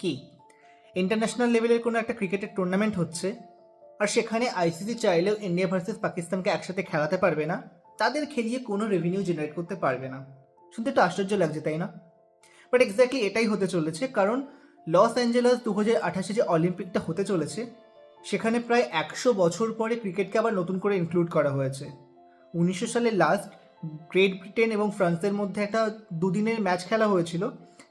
কি? ইন্টারন্যাশনাল লেভেলের কোনো একটা ক্রিকেটের টুর্নামেন্ট হচ্ছে, আর সেখানে আইসিসি চাইলেও ইন্ডিয়া ভার্সেস পাকিস্তানকে একসাথে খেলাতে পারবে না, তাদের খেলিয়ে কোনো রেভিনিউ জেনারেট করতে পারবে না। শুনতে একটু আশ্চর্য লাগছে, তাই না? বাট এক্স্যাক্টলি এটাই হতে চলেছে, কারণ লস অ্যাঞ্জেলাস দু হাজার আঠাশে যে অলিম্পিকটা হতে চলেছে, সেখানে প্রায় একশো বছর পরে ক্রিকেটকে আবার নতুন করে ইনক্লুড করা হয়েছে। উনিশশো সালে লাস্ট গ্রেট ব্রিটেন এবং ফ্রান্সের মধ্যে একটা দুদিনের ম্যাচ খেলা হয়েছিল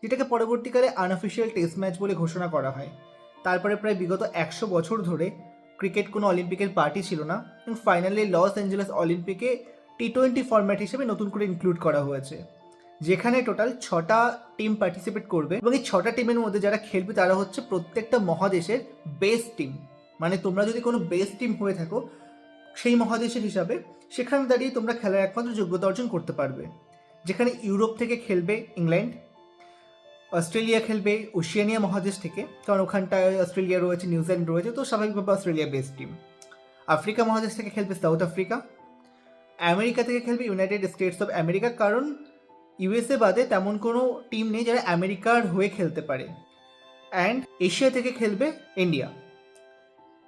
যেটাকে পরবর্তীকালে আনঅফিসিয়াল টেস্ট ম্যাচ বলে ঘোষণা করা হয়। তারপরে প্রায় বিগত একশো বছর ধরে ক্রিকেট কোনো অলিম্পিকের পার্টি ছিল না এবং ফাইনালি লস অ্যাঞ্জেলাস অলিম্পিকে টি টোয়েন্টি ফরম্যাট হিসেবে নতুন করে ইনক্লুড করা হয়েছে। যেখানে টোটাল ছটা টিম পার্টিসিপেট করবে এবং এই ছটা টিমের মধ্যে যারা খেলবে তারা হচ্ছে প্রত্যেকটা মহাদেশের বেস্ট টিম মানে তোমরা যদি কোনো বেস্ট টিম হয়ে থাকো, সেই মহাদেশের হিসাবে সেখানে দাঁড়িয়ে তোমরা খেলার একমাত্র যোগ্যতা অর্জন করতে পারবে। যেখানে ইউরোপ থেকে খেলবে ইংল্যান্ড অস্ট্রেলিয়া খেলবে ওশিয়ানিয়া মহাদেশ থেকে, কারণ ওখানটায় অস্ট্রেলিয়া রয়েছে নিউজিল্যান্ড রয়েছে, তো স্বাভাবিকভাবে অস্ট্রেলিয়া বেস্ট টিম আফ্রিকা মহাদেশ থেকে খেলবে সাউথ আফ্রিকা। আমেরিকা থেকে খেলবে ইউনাইটেড স্টেটস অফ আমেরিকা, কারণ ইউএসএ বাদে তেমন কোনো টিম নেই যারা আমেরিকার হয়ে খেলতে পারে। অ্যান্ড এশিয়া থেকে খেলবে ইন্ডিয়া।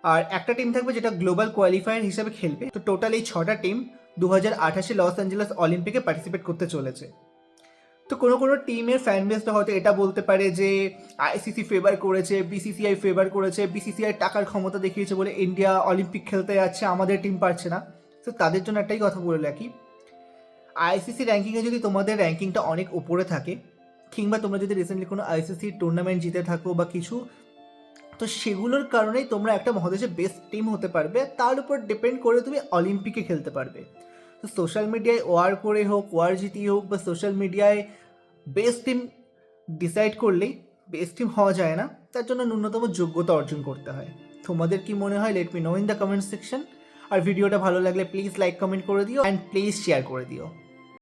আর একটা টিম থাকবে যেটা গ্লোবাল কোয়ালিফায়ার হিসেবে খেলবে, তো টোটাল এই ছটা টিম দু হাজার আঠাশে লস অ্যাঞ্জেলাস অলিম্পিকে পার্টিসিপেট করতে চলেছে। তো কোনো কোনো টিমের ফ্যান বেসটা হয়তো এটা বলতে পারে যে আইসিসি ফেভার করেছে বিসিসিআই ফেভার করেছে বিসিসিআই টাকার ক্ষমতা দেখিয়েছে বলে ইন্ডিয়া অলিম্পিক খেলতে যাচ্ছে, আমাদের টিম পারছে না। তো তাদের জন্য একটাই কথা বলে রাখি। আইসিসি র্যাঙ্কিংয়ে যদি তোমাদের র্যাঙ্কিংটা অনেক উপরে থাকে, কিংবা তোমরা যদি রিসেন্টলি কোনো আইসিসি টুর্নামেন্ট জিতে থাকো বা কিছু, তো সেগুলোর কারণেই তোমরা একটা মহাদেশের বেস্ট টিম হতে পারবে। তার উপর ডিপেন্ড করে তুমি অলিম্পিকে খেলতে পারবে। তো সোশ্যাল মিডিয়ায় ওয়ার করে হোক ওয়ার জিতিয়ে হোক বা সোশ্যাল মিডিয়ায় বেস্ট টিম ডিসাইড করলেই বেস্ট টিম হওয়া যায় না, তার জন্য ন্যূনতম যোগ্যতা অর্জন করতে হয়। তোমাদের কি মনে হয়? Let me know in the comment section আর ভিডিওটা ভালো লাগলে প্লিজ লাইক কমেন্ট করে দিও অ্যান্ড প্লিজ শেয়ার করে দিও।